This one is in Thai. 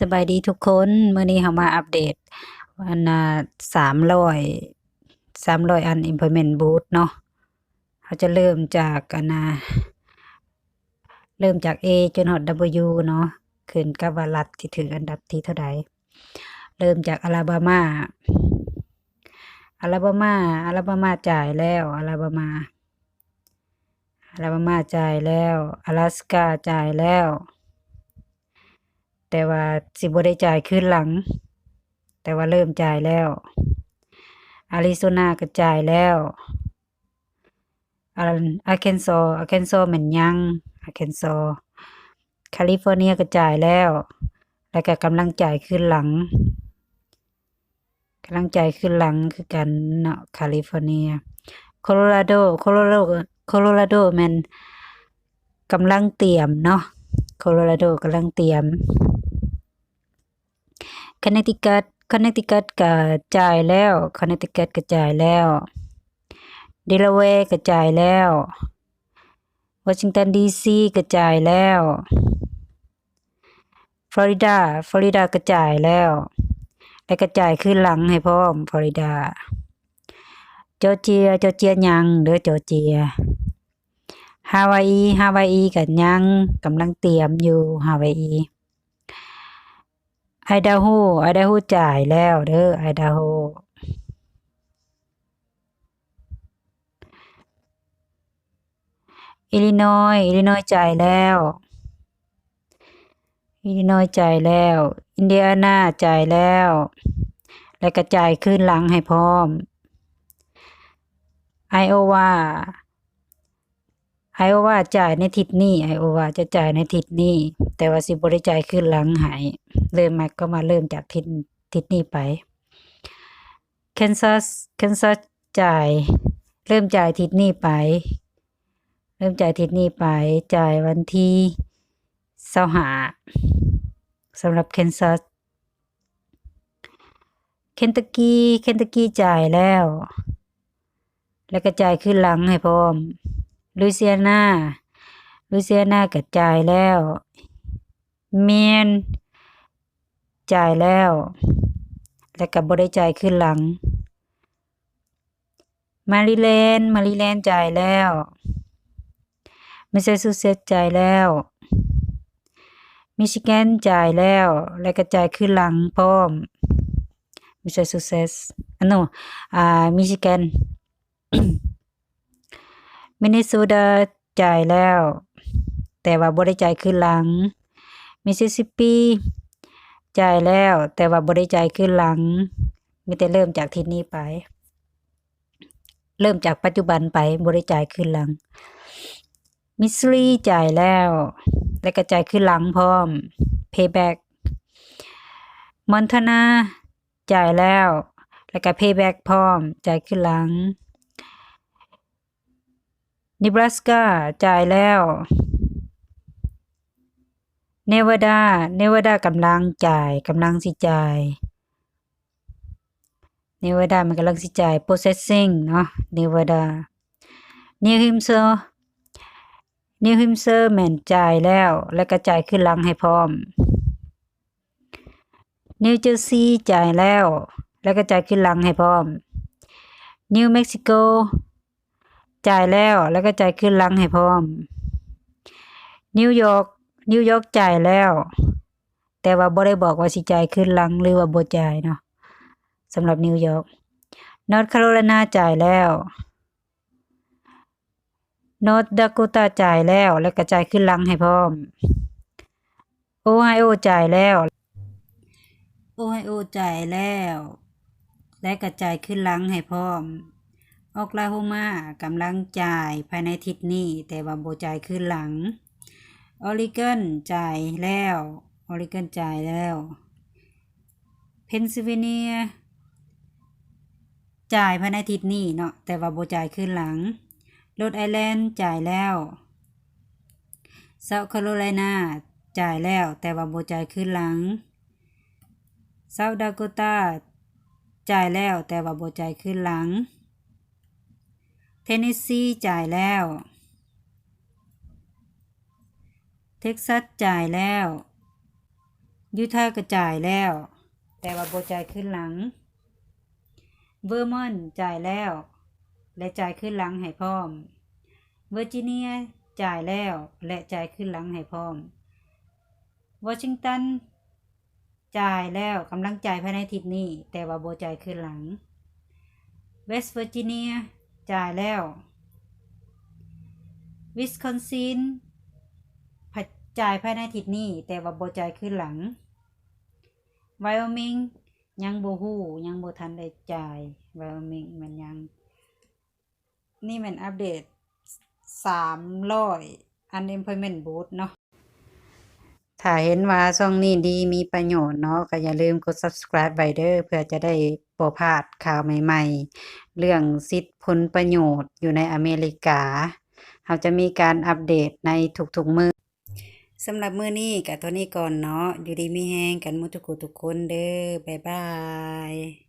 สบายดีทุกคนเมื้อนี้เฮามาอัปเดตอันน่ะ300 300อัน Employment boot เนาะเฮาจะเริ่มจากอันน่ะเริ่มจาก A จนฮอด W เนาะขึ้นกับว่ารัฐที่ถืออันดับที่เท่าใดเริ่มจากอลาบามาอลาบามาอลาบามาจ่ายแล้วอลาบามาอลาบามาจ่ายแล้วอลาสกาจ่ายแล้ว แต่ว่าสิบ่ได้จ่ายคืนหลัง แต่ว่าเริ่มจ่ายแล้วอาริโซนาก็จ่ายแล้วอาร์เคนซออาร์เคนซอแม่นยังอาร์เคนซอแคลิฟอร์เนียก็จ่ายแล้ว แล้วก็กำลังจ่ายคืนหลังกำลังจ่ายคืนหลังคือกันเนาะแคลิฟอร์เนียโคโลราโดโคโลราโดโคโลราโดม่นกำลังเตรียมเนาะโคโลราโดกำลังเตรียม ค o นเนติคัตค o นเนติคัตก็จ่ายแล้วค o นเนติคัตก็จ่ายแล้วเดลาแวร์ก็จ่ายแล้ววอชิงตันดีซีก็จ่ายแล้วฟลอริดาฟลอริดาก็จ่ายแล้ว แล้วก็จ่ายคืนหลังให้พร้อมฟลอริดาจอร์เจียจอร์เจียยังเด้อจอร์เจียฮาวายฮาวายก็ยังกำลังเตรียมอยู่ฮาวาย ไอดาโฮไอดาโฮจ่ายแล้วเด้อไอดาโฮอิลลินอยอิลลินอยจ่ายแล้วอิลลินอยจ่ายแล้ว อินเดียนาจ่ายแล้ว แล้วก็จ่ายคืนหลังให้พร้อมไอโอวาไอโอวาจ่ายในทิศนี้ไอโอวาจะจ่ายในทิศนี้ แต่ว่าสิบ่ได้จ่ายคืนหลังให้ เริ่มมาก็มาเริ่มจากทิศทิศนี้ไป Kansas Kansas จ่าย เริ่มจ่ายทิศนี้ไป เริ่มจ่ายทิศนี้ไป จ่ายวันที่25สำหรับ Kansas Kentucky Kentucky จ่ายแล้ว แล้วก็จ่ายคืนหลังให้พร้อมลุยเซียนาลุยเซียนาก็จ่ายแล้ว เมียน จ่ายแล้ว แล้วก็บ่ได้จ่ายคืนหลัง มาริแลนด์มาริแลนด์จ่ายแล้วแมสซาชูเซตจ่ายแล้ว มิชิแกนจ่ายแล้ว แล้วก็จ่ายคืนหลังพร้อมแมสซาชูเซสอันโนอ่ามิชิแกนมินนิโซดาจ่ายแล้ว แต่ว่าบ่ได้จ่ายคืนหลังมิสซิสซิปปี จ่ายแล้ว แต่ว่าบ่ได้จ่ายคืนหลังมีแต่เริ่มจากที่นี้ไป เริ่มจากปัจจุบันไปบ่ได้จ่ายคืนหลังมิสซรีจ่ายแล้ว และก็จ่ายคืนหลังพร้อม payback มอนทนาจ่ายแล้ว แล้วก็ payback พร้อม จ่ายคืนหลังนิบราสกาจ่ายแล้ว เนวาดา เนวาดากำลังจ่ายกำลังสิจ่ายเนวาดามันกำลังสิจ่าย processing เนาะเนวาดานิวฮิมเซอร์นิวฮิมเซอร์แม่นจ่ายแล้ว แล้วก็จ่ายขึ้นลังให้พร้อมนิวเจอร์ซีย์จ่ายแล้ว แล้วก็จ่ายขึ้นลังให้พร้อมนิวเม็กซิโกจ่ายแล้ว แล้วก็จ่ายขึ้นลังให้พร้อมนิวยอร์ก นิวยอร์กจ่ายแล้ว แต่ว่าบ่ได้บอกว่าสิจ่ายคืนหลังหรือว่าบ่จ่ายเนาะสำหรับนิวยอร์กนอร์ทแคโรไลนาจ่ายแล้วนอร์ทดาโกตาจ่ายแล้ว และก็จ่ายคืนหลังให้พร้อม โอไฮโอจ่ายแล้ว โอไฮโอจ่ายแล้ว และก็จ่ายคืนหลังให้พร้อม ออกลาโฮมากำลังจ่ายภายในทิศนี้แต่ว่าโบจ่ายคืนหลัง ออริกอนจ่ายแล้วออริกอนจ่ายแล้วเพนซิลเวเนียจ่ายภายในทิศนี้เนาะแต่ว่าโบจ่ายคืนหลังโรดไอแลนด์จ่ายแล้วเซาท์แคโรไลนาจ่ายแล้วแต่ว่าโบจ่ายคืนหลังเซาท์ดาโกตาจ่ายแล้วแต่ว่าโบจ่ายคืนหลังเทนเนสซีจ่ายแล้วเท็กซัสจ่ายแล้วยูทาก็จ่ายแล้ว แต่ว่าโบจ่ายขึ้นหลังเวอร์มอนต์จ่ายแล้ว และจ่ายขึ้นหลังให้พร้อมเวอร์จิเนียจ่ายแล้ว และจ่ายขึ้นหลังให้พร้อมวอชิงตันจ่ายแล้วกำลังจ่ายภายในทิตย์นี้ แต่ว่าโบจ่ายขึ้นหลังเวสต์เวอร์จิเนียจ่ายแล้ววิสคอนซิน จ่ายภายในทิตย์นี้ แต่ว่าบ่จ่ายขึ้นหลังไวโอมิงยังบ่ฮู้ยังบ่ทันได้จ่ายไวโอมิงมันยัง นี่มันอัปเดต300 unemployment boost เนาะถ้าเห็นว่าช่องนี้ดีมีประโยชน์เนาะก็อย่าลืมกด subscribe ไว้เด้อเพื่อจะได้บ่พาดข่าวใหม่ๆ เรื่องสิทธิผลประโยชน์อยู่ในอเมริกาเราจะมีการอัปเดตในทุกๆมื้อ สำหรับมื้อนี้กับตัวนี้ก่อนเนาะอยู่ดีมีแรงกันมุทุกุทุกคนเด้อบ๊ายบาย